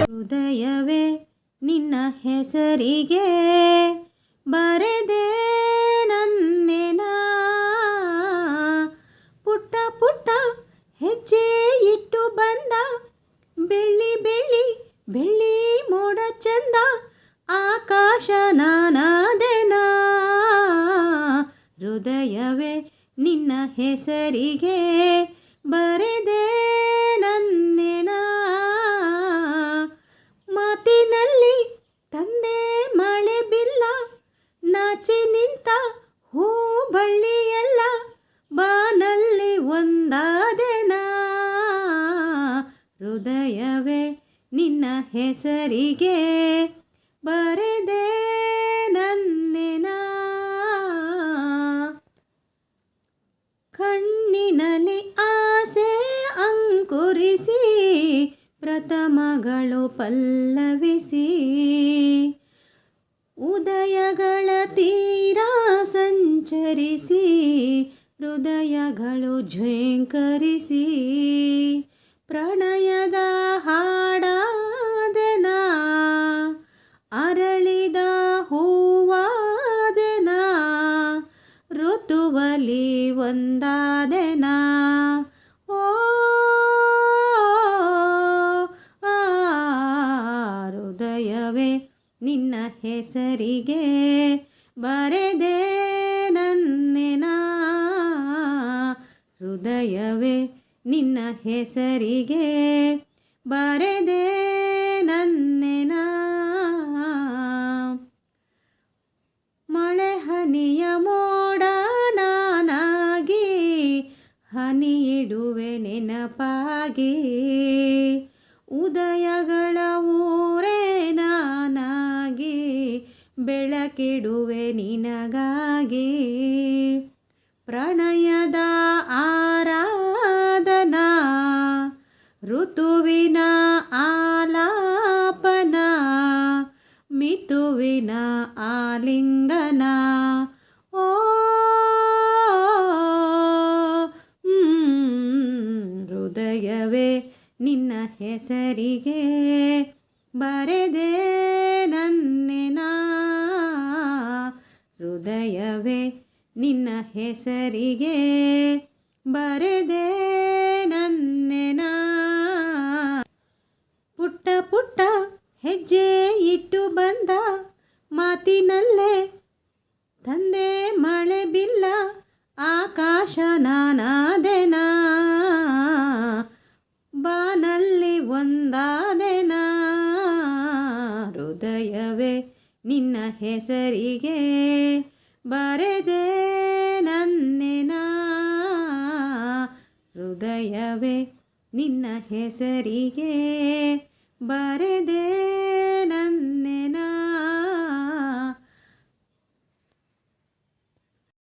ಹೃದಯವೇ ನಿನ್ನ ಹೆಸರಿಗೆ ಬರೆದೆ ನನ್ನೆನ ಪುಟ್ಟ ಪುಟ್ಟ ಹೆಜ್ಜೆ ಇಟ್ಟು ಬಂದ, ಬೆಳ್ಳಿ ಬೆಳ್ಳಿ ಬೆಳ್ಳಿ ಮೋಡ ಚಂದ ಆಕಾಶ ನಾನಾದೆನಾ ಹೃದಯವೇ ನಿನ್ನ ಹೆಸರಿಗೆ ಬರೆದೆ ನನ್ನೆನ ಮಾತಿನಲ್ಲಿ ತಂದೆ ಮಳೆ ಬಿಲ್ಲ, ನಾಚಿ ನಿಂತ ಹೂ ಬಳ್ಳಿಯೆಲ್ಲ, ಬಾನಲ್ಲಿ ಒಂದಾದೆನ ಹೃದಯವೇ ನಿನ್ನ ಹೆಸರಿಗೆ ಬರೆದೆ ನನ್ನೆನ. ಕಣ್ಣಿನಲ್ಲಿ ಪ್ರಥಮಗಳು ಪಲ್ಲವಿಸಿ ಉದಯಗಳ ತೀರ ಸಂಚರಿಸಿ ಹೃದಯಗಳು ಝೇಂಕರಿಸಿ. ಪ್ರಣಯದ ಹಾಡಾದೆನ ಅರಳಿದ ಹೂವಾದೆನ ಋತುವಲಿ ಒಂದಾದೆನಾ ನಿನ್ನ ಹೆಸರಿಗೆ ಬರೆದೆ ನನ್ನೆನ ಹೃದಯವೇ ನಿನ್ನ ಹೆಸರಿಗೆ ಬರೆದೆ ನನ್ನೆನ ಮಳೆ ಹನಿಯ ಮೋಡ ನಾನಾಗಿ, ಹನಿ ಇಡುವೆ ನೆನಪಾಗಿ, ಉದಯಗಳ ಬೆಳಕಿಡುವೆ ನಿನಗಾಗಿ ಪ್ರಣಯದ ಆರಾಧನಾ ಋತುವಿನ ಆಲಾಪನ ಮಿತುವಿನ ಆಲಿಂಗನ. ಓ ಹೃದಯವೇ ನಿನ್ನ ಹೆಸರಿಗೆ ಬರೆದೆ. ಹೃದಯವೇ ನಿನ್ನ ಹೆಸರಿಗೆ ಬರೆದೆ ನನ್ನೆನ ಪುಟ್ಟ ಪುಟ್ಟ ಹೆಜ್ಜೆ ಇಟ್ಟು ಬಂದ ಮಾತಿನಲ್ಲೇ ನಿನ್ನ ಹೆಸರಿಗೆ ಬರೆದೆ ನನ್ನೆನ ಹೃದಯವೇ ನಿನ್ನ ಹೆಸರಿಗೆ ಬರೆದೆ